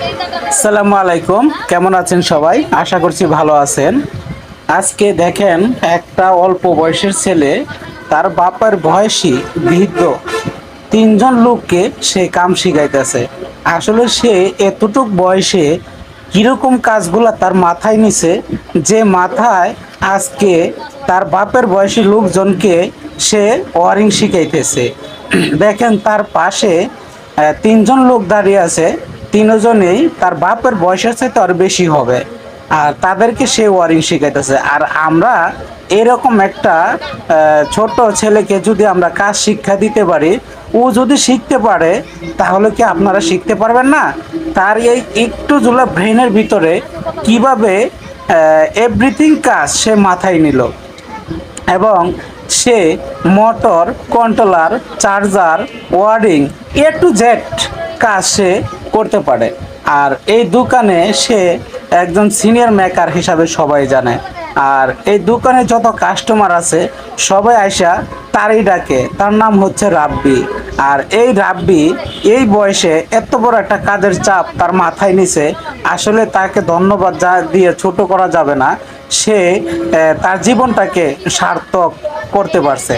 আসসালামু আলাইকুম। কেমন আছেন সবাই? আশা করছি ভালো আছেন। আজকে দেখেন একটা অল্প বয়সের ছেলে, তার বাবার বয়সী বৃদ্ধ তিনজন লোককে সে কাম শিখাইতেছে। আসলে সে এতটুক বয়সে কীরকম কাজগুলা তার মাথায় নিছে, যে মাথায় আজকে তার বাপের বয়সী লোকজনকে সে ওয়ারিং শিখাইতেছে। দেখেন তার পাশে তিনজন লোক দাঁড়িয়ে আছে। তিনজনেই তার বাপের বয়সের চাইতে আর বেশি হবে। আর তাদেরকে সে ওয়ারিং শিখাইতেছে। আর আমরা এরকম একটা ছোট ছেলেকে যদি আমরা কাজ শিক্ষা দিতে পারি, ও যদি শিখতে পারে, তাহলে কি আপনারা শিখতে পারবেন না? তার এই একটু জুলা ব্রেনের ভিতরে কীভাবে এভরিথিং কাজ সে মাথায় নিল। এবং সে motor controller charger wiring A to Z কাজ সে করতে পারে। আর এই দোকানে সে একজন সিনিয়র মেকার হিসাবে সবাই জানে। আর এই দোকানে যত কাস্টমার আছে, সবাই আইসা তারই ডাকে। তার নাম হচ্ছে রাব্বি। আর এই রাব্বি এই বয়সে এত বড় একটা কাজের চাপ তার মাথায় নিছে, আসলে তাকে ধন্যবাদ যা দিয়ে ছোট করা যাবে না। সে তার জীবনটাকে সার্থক করতে পারছে।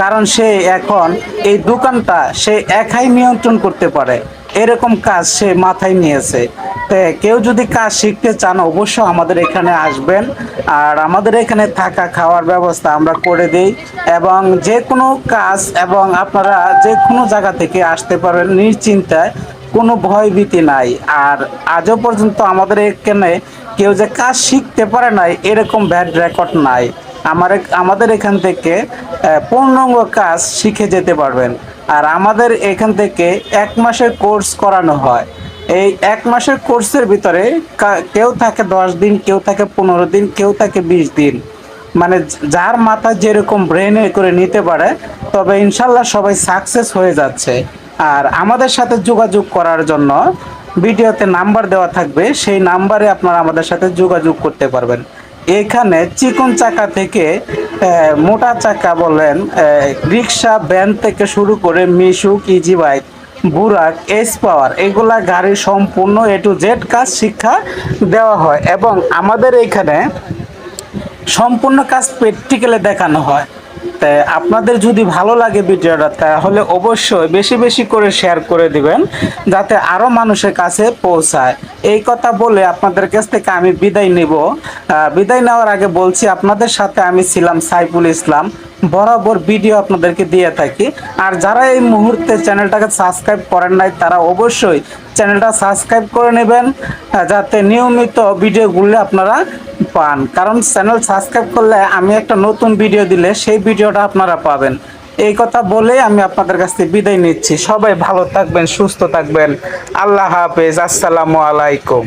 কারণ সে এখন এই দোকানটা সে একাই নিয়ন্ত্রণ করতে পারে। এরকম কাজ সে মাথায় নিয়েছে। কেউ যদি কাজ শিখতে চান, অবশ্যই আমাদের এখানে আসবেন। আর আমাদের এখানে থাকা খাওয়ার ব্যবস্থা আমরা করে দিই এবং যে কোনো কাজ এবং আপনারা যে কোনো জায়গা থেকে আসতে পারেন নিশ্চিন্তায়, কোনো ভয়ভীতি নাই। আর আজও পর্যন্ত আমাদের এখানে কেউ যে কাজ শিখতে পারে নাই, এরকম ব্যাড রেকর্ড নাই। আমার আমাদের এখান থেকে পূর্ণাঙ্গ কাজ শিখে যেতে পারবেন। আর আমাদের এখান থেকে এক মাসের কোর্স করানো হয়। এই এক মাসের কোর্সের ভিতরে কেউ থাকে দশ দিন, কেউ থাকে পনেরো দিন, কেউ থাকে বিশ দিন। মানে যার মাথা যেরকম ব্রেনে করে নিতে পারে, তবে ইনশাল্লাহ সবাই সাকসেস হয়ে যাচ্ছে। আর আমাদের সাথে যোগাযোগ করার জন্য ভিডিওতে নাম্বার দেওয়া থাকবে, সেই নাম্বারে আপনারা আমাদের সাথে যোগাযোগ করতে পারবেন। এখানে চিকন চাকা থেকে মোটা চাকা বলেন রিক্সা, ভ্যান থেকে শুরু করে Mishuk easy bike Burak S power এগুলা গাড়ি সম্পূর্ণ এ টু জেড কাজ শিক্ষা দেওয়া হয় এবং আমাদের এখানে সম্পূর্ণ কাজ প্র্যাকটিক্যালে দেখানো হয়। আপনাদের যদি ভালো লাগে ভিডিওটা, তাহলে অবশ্যই বেশি বেশি করে শেয়ার করে দিবেন, যাতে আরও মানুষের কাছে পৌঁছায়। এই কথা বলে আপনাদের কাছ থেকে আমি বিদায় নেব। বিদায় নেওয়ার আগে বলছি, আপনাদের সাথে আমি ছিলাম সাইফুল ইসলাম। বরাবর ভিডিও আপনাদেরকে দিয়ে থাকি। আর যারা এই মুহূর্তে চ্যানেলটাকে সাবস্ক্রাইব করেন নাই, তারা অবশ্যই চ্যানেলটা সাবস্ক্রাইব করে নেবেন যাতে নিয়মিত ভিডিওগুলো আপনারা পান। কারণ চ্যানেল সাবস্ক্রাইব করলে আমি একটা নতুন ভিডিও দিলে সেই ভিডিওটা আপনারা পাবেন। এই কথা বলে আমি আপনাদের কাছ থেকে বিদায় নিচ্ছি। সবাই ভালো থাকবেন, সুস্থ থাকবেন। আল্লাহ হাফেজ। আসসালামু আলাইকুম।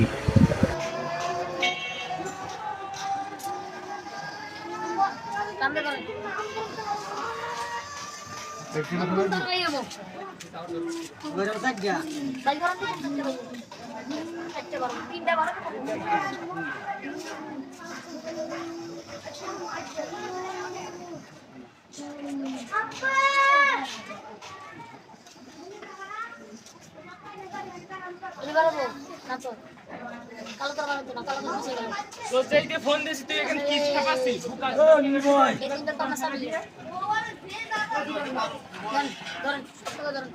তিনটা ফোন দিছি তুই এখানে কি শিখা পাচ্ছিস? এই তিনটা তো আমার সামনে দিয়ে। ধরেন, ধরেন,